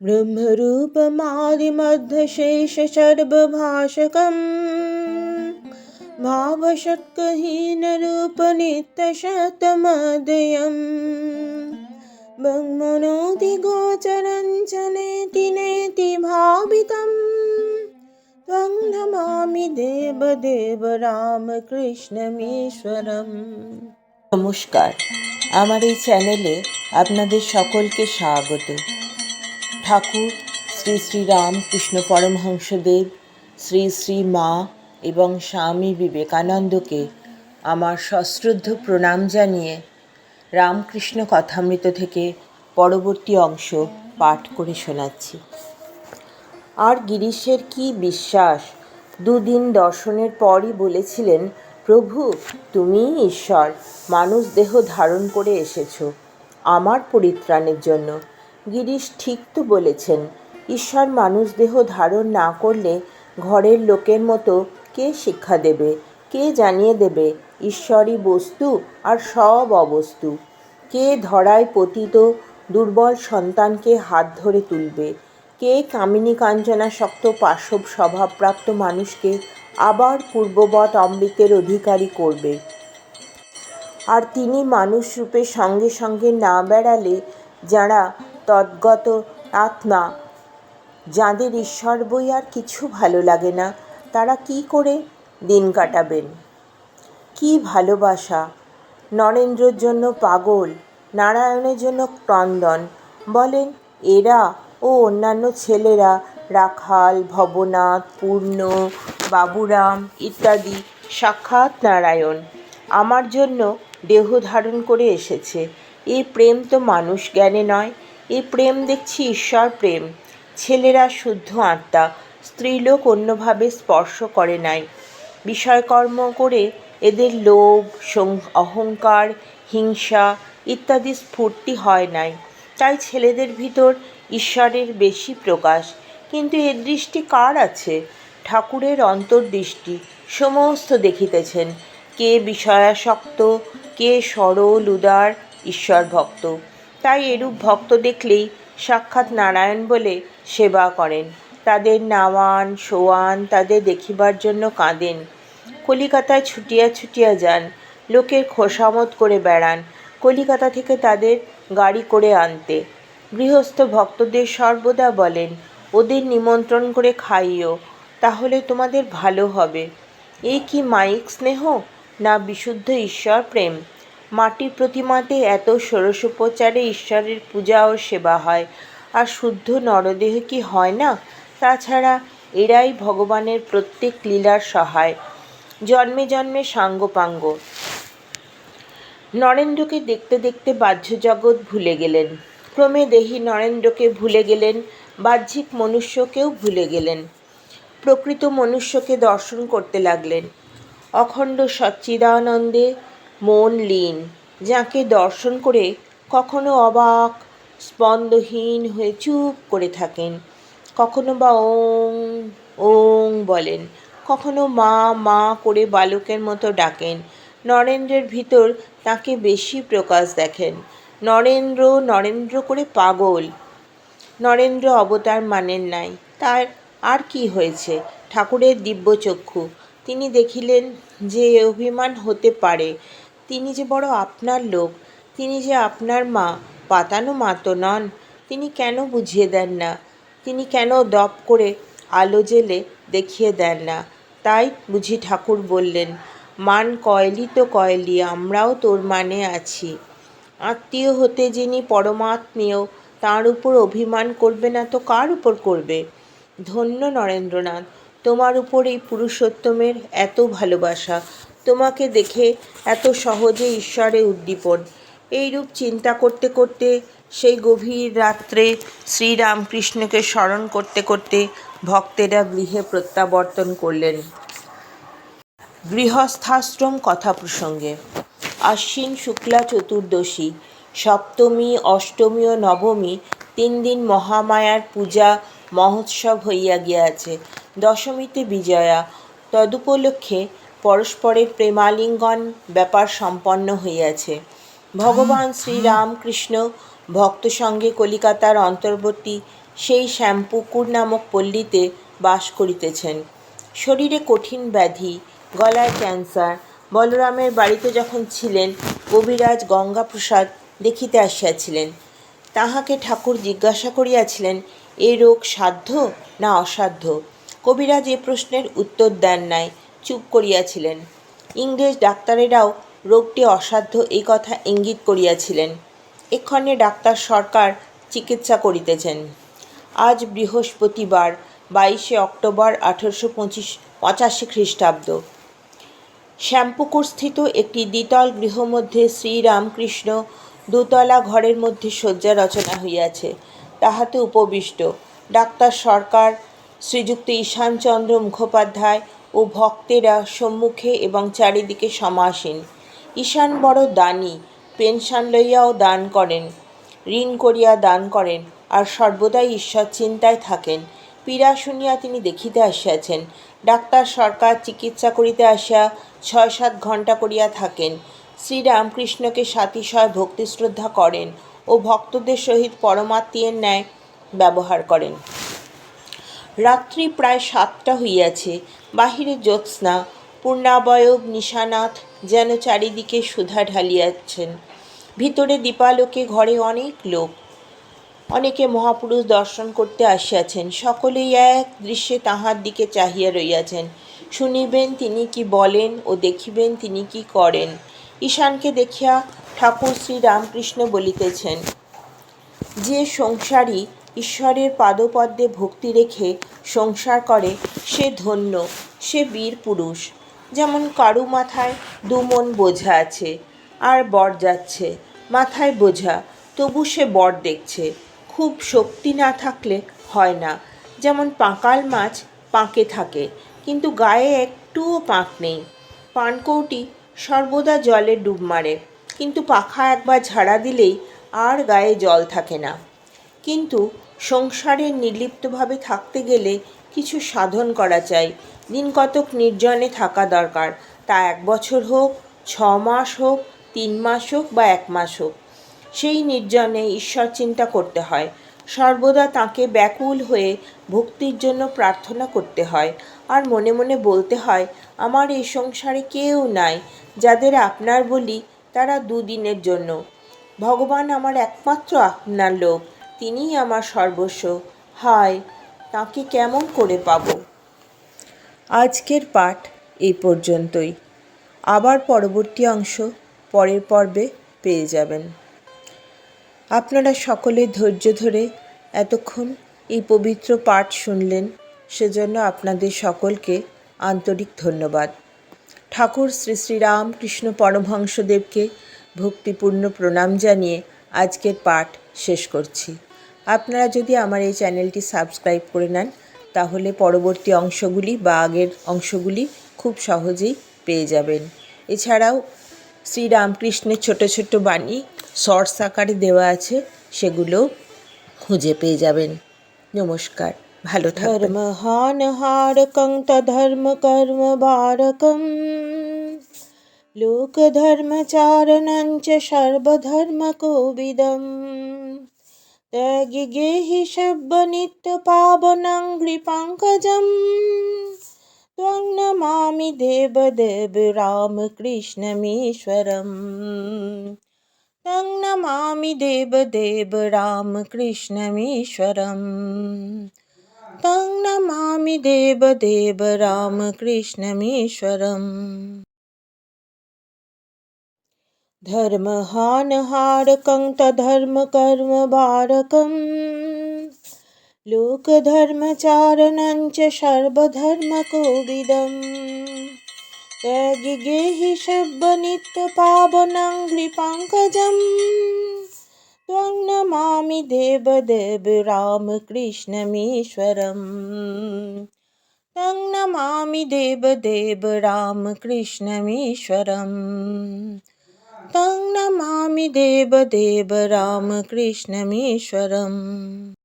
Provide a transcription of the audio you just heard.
ब्रह्मरूपमादिमध्यशेषसर्वभाषकम् भावषट्कहीनरूपनित्यशतमदयम् ब्रह्मणोऽधिगोचरञ्चनेति नेति भावितम् त्वं नमामि দেবদেব রামকৃষ্ণমীশ্বরম নমস্কার আমার এই চ্যানেলে আপনাদের সকলকে স্বাগত ঠাকুর, শ্রী শ্রী রামকৃষ্ণ পরমহংসদেব, শ্রী শ্রী মা এবং স্বামী বিবেকানন্দকে আমার সশ্রদ্ধ প্রণাম জানিয়ে রামকৃষ্ণ কথামৃত থেকে পরবর্তী অংশ পাঠ করে শোনাচ্ছি। আর গিরিশের কি বিশ্বাস? দুদিন দর্শনের পরই বলেছিলেন, প্রভু, তুমি ঈশ্বর, মানুষ দেহ ধারণ করে এসেছ আমার পরিত্রাণের জন্য। গিরিশ ঠিক তো বলেছেন, ঈশ্বর মানুষ দেহ ধারণ না করলে ঘরের লোকের মতো কে শিক্ষা দেবে, কে জানিয়ে দেবে ঈশ্বরই বস্তু আর সব অবস্তু? কে ধরায় পতিত দুর্বল সন্তানকে হাত ধরে তুলবে? কে কামিনী কাঞ্চনাসক্ত পাশব স্বভাবপ্রাপ্ত মানুষকে আবার পূর্ববৎ অমৃতের অধিকারী করবে? আর তিনি মানুষ রূপে সঙ্গে সঙ্গে না বেড়ালে যারা তদ্গত আত্মা। যাঁদের ঈশ্বর বই আর কিছু ভালো লাগে না, তারা কি করে দিন কাটাবেন? কি ভালোবাসা? নরেন্দ্রর জন্য পাগল, নারায়ণের জন্য ক্রন্দন, বলেন, এরা ও অন্যান্য ছেলেরা রাখাল, ভবনাথ, পূর্ণ, বাবুরাম ইত্যাদি সাক্ষাৎ নারায়ণ। আমার জন্য দেহ ধারণ করে এসেছে। এই প্রেম তো মানুষ জ্ঞানে নয় এই প্রেম দেখছি ঈশ্বর প্রেম। ছেলেরা শুদ্ধ আত্মা, স্ত্রীলোক অন্যভাবে স্পর্শ করে নাই। বিষয়কর্ম করে এদের লোভ অহংকার, হিংসা ইত্যাদি স্ফূর্তি হয় নাই। তাই ছেলেদের ভিতর ঈশ্বরের বেশি প্রকাশ। কিন্তু এর দৃষ্টি কার আছে? ঠাকুরের অন্তর্দৃষ্টি সমস্ত দেখিতেছেন। কে বিষয়াসক্ত, কে সরল, উদার ঈশ্বর ভক্ত তাই এরূপ ভক্ত দেখলেই সাক্ষাৎ নারায়ণ বলে সেবা করেন। তাদের নাওয়ান শোয়ান তাদের দেখিবার জন্য কাঁদেন। কলিকাতায় ছুটিয়া ছুটিয়া যান, লোকের খোসামত করে বেড়ান, কলিকাতা থেকে তাদের গাড়ি করে আনতে। গৃহস্থ ভক্তদের সর্বদা বলেন, ওদের নিমন্ত্রণ করে খাইও, তাহলে তোমাদের ভালো হবে। এই কি মাইক স্নেহ, না বিশুদ্ধ ঈশ্বর প্রেম? মাটির প্রতিমাতে এত ষোড়শোপচারে ঈশ্বরের পূজা ও সেবা হয়। আর শুদ্ধ নরদেহ কি হয় না? তাছাড়া এরাই ভগবানের প্রত্যেক লীলার সহায়। জন্মে জন্মে সাঙ্গপাঙ্গ। নরেন্দ্রকে দেখতে দেখতে বাহ্য জগৎ ভুলে গেলেন। ক্রমে দেহি নরেন্দ্রকে ভুলে গেলেন, বাহ্যিক মনুষ্যকেও ভুলে গেলেন। প্রকৃত মনুষ্যকে দর্শন করতে লাগলেন। অখণ্ড সচ্চিদানন্দে মন লীন, যাকে দর্শন করে কখনো অবাক, স্পন্দহীন হয়ে চুপ করে থাকেন। কখনো বা ওং ওং বলেন। কখনো মা মা করে বালকের মতো ডাকেন। নরেন্দ্রের ভিতর তাকে বেশি প্রকাশ দেখেন। নরেন্দ্র নরেন্দ্র করে পাগল। নরেন্দ্র অবতার মানেন নাই। তার আর কি হয়েছে? ঠাকুরের দিব্যচক্ষু। তিনি দেখিলেন যে অভিমান হতে পারে। তিনি যে বড় আপনার লোক, তিনি যে আপনার মা, পাতানো মা তো নন। তিনি কেন বুঝিয়ে দেন না? তিনি কেন দপ করে আলো জেলে দেখিয়ে দেন না? তাই বুঝি ঠাকুর বললেন, মান কয়লি তো কয়লি, আমরাও তোর মানে আছি। আত্মীয় হতে যিনি পরমাত্মীয়, তার উপর অভিমান করবে না তো কার উপর করবে? ধন্য নরেন্দ্রনাথ, তোমার উপর এই পুরুষোত্তমের এত ভালোবাসা। তোমাকে দেখে এত সহজে ঈশ্বরে উদ্দীপন। এইরূপ চিন্তা করতে করতে, সেই গভীর রাত্রে শ্রীরামকৃষ্ণকে স্মরণ করতে করতে ভক্তেরা গৃহে প্রত্যাবর্তন করলেন। গৃহস্থাশ্রম কথা প্রসঙ্গে, আশ্বিন শুক্লা চতুর্দশী, সপ্তমী, অষ্টমী ও নবমী তিন দিন মহামায়ার পূজা, মহোৎসব হইয়া গিয়াছে। দশমীতে বিজয়া, তদুপলক্ষে পরস্পরের প্রেমালিঙ্গন ব্যাপার সম্পন্ন হইয়াছে। ভগবান শ্রীরামকৃষ্ণ ভক্ত সঙ্গে কলিকাতার অন্তর্বর্তী সেই শ্যামপুকুর নামক পল্লীতে বাস করিতেছেন। শরীরে কঠিন ব্যাধি, গলায় ক্যান্সার, বলরামের বাড়িতে যখন ছিলেন, কবিরাজ গঙ্গাপ্রসাদ দেখিতে আসিয়াছিলেন। তাহাকে ঠাকুর জিজ্ঞাসা করিয়াছিলেন, এ রোগ সাধ্য না অসাধ্য? কবিরাজ এ প্রশ্নের উত্তর দেন নাই। চুপ করিয়াছিলেন। ইংরেজ ডাক্তারেরাও রোগটি অসাধ্য এই কথা ইঙ্গিত করিয়াছিলেন। এক্ষণে ডাক্তার সরকার চিকিৎসা করিতেছেন। আজ বৃহস্পতিবার, বাইশে অক্টোবর আঠেরোশো পঁচিশ, পঁচাশি খ্রিস্টাব্দ। শ্যাম্পুকুরস্থিত একটি দ্বিতল গৃহমধ্যে শ্রীরামকৃষ্ণ দোতলা ঘরের মধ্যে শয্যা রচনা হইয়াছে। তাহাতে উপবিষ্ট। ডাক্তার সরকার শ্রীযুক্ত ঈশানচন্দ্র মুখোপাধ্যায় ও ভক্তেরা সম্মুখে এবং চারিদিকে সমাসীন। ঈশান বড় দানী, পেনশন লইয়াও দান করেন, ঋণ করিয়া দান করেন, আর সর্বদাই ঈশ্বর চিন্তায় থাকেন। পীড়া শুনিয়া তিনি দেখিতে আসিয়াছেন। ডাক্তার সরকার চিকিৎসা করিতে আসিয়া ছয় সাত ঘণ্টা করিয়া থাকেন। শ্রীরামকৃষ্ণকে সাতিশয় ভক্তিশ্রদ্ধা করেন ও ভক্তদের সহিত পরমাত্মীয়ের ন্যায় ব্যবহার করেন। রাত্রি প্রায় সাতটা হইয়াছে। বাহিরে জ্যোৎস্না, পূর্ণাবয়ব নিশানাথ যেন চারিদিকে সুধা ঢালিয়াছেন। ভিতরে দীপালোকে ঘরে অনেক লোক, অনেকে মহাপুরুষ দর্শন করতে আসিয়াছেন। সকলেই এক দৃশ্যে তাহার দিকে চাহিয়া রইয়াছেন। শুনিবেন তিনি কি বলেন ও দেখিবেন তিনি কি করেন। ঈশানকে দেখিয়া ঠাকুর শ্রী রামকৃষ্ণ বলিতেছেন, যে সংসারী ঈশ্বরের পাদপদ্মে ভক্তি রেখে সংসার করে, সে ধন্য, সে বীর পুরুষ। যেমন কারু মাথায় দু মন বোঝা আছে, আর বর যাচ্ছে মাথায় বোঝা, তবু সে বর দেখছে। খুব শক্তি না থাকলে হয় না, যেমন পাঁকাল মাছ পাঁকে থাকে, কিন্তু গায়ে একটুও পাঁক নেই। পানকৌটি সর্বদা জলে ডুব মারে, কিন্তু পাখা একবার ঝাড়া দিলেই আর গায়ে জল থাকে না। কিন্তু সংসারে নির্লিপ্তভাবে থাকতে গেলে কিছু সাধন করা চাই। দিন কতক নির্জনে থাকা দরকার। তা এক বছর হোক, ছ মাস হোক, তিন মাস হোক বা এক মাস হোক। সেই নির্জনে ঈশ্বর চিন্তা করতে হয়। সর্বদা তাকে ব্যাকুল হয়ে ভক্তির জন্য প্রার্থনা করতে হয়। আর মনে মনে বলতে হয়, আমার এই সংসারে কেউ নাই যাদের আপনার বলি তারা দুদিনের জন্য। ভগবান আমার একমাত্র আপনার লোক। তিনিই আমার সর্বস্ব। হায়, তাকে কেমন করে পাব? আজকের পাঠ এই পর্যন্তই। আবার পরবর্তী অংশ পরের পর্বে পেয়ে যাবেন। আপনারা সকলে ধৈর্য ধরে এতক্ষণ এই পবিত্র পাঠ শুনলেন, সেজন্য আপনাদের সকলকে আন্তরিক ধন্যবাদ। ঠাকুর শ্রী শ্রী রামকৃষ্ণ পরমহংসদেবকে ভক্তিপূর্ণ প্রণাম জানিয়ে আজকের পাঠ শেষ করছি। আপনারা যদি আমার এই চ্যানেলটি সাবস্ক্রাইব করে নেন, তাহলে পরবর্তী অংশগুলি বা আগের অংশগুলি খুব সহজেই পেয়ে যাবেন। এছাড়াও শ্রীরামকৃষ্ণের ছোট ছোট বাণী শর্টস আকারে দেওয়া আছে সেগুলো খুঁজে পেয়ে যাবেন। নমস্কার, ভালো ধর্ম হান হারকং ধর্ম কর্ম বারকম। সর্বধর্ম সর্বধর্মকোবিদম। त्यागि गेहि शब्दनित्यपावनं घ्रिपङ्कजम् त्वं नमामि देवदेव रामकृष्णमीश्वरम् तं नमामि देवदेव रामकृष्णमीश्वरम् तं नमामि देवदेव रामकृष्णमीश्वरम् धर्महानहारकं तधर्मकर्मबारकं लोकधर्मचारणञ्च सर्वधर्मकोविदम् त्यागि गेहि शब्दनित्यपावनं घ्रिपङ्कजम् त्वं नमामि देवदेव रामकृष्णमीश्वरम् तं नमामि देवदेव रामकृष्णमीश्वरम् तं नमामि देवदेव रामकृष्णमीश्वरम्।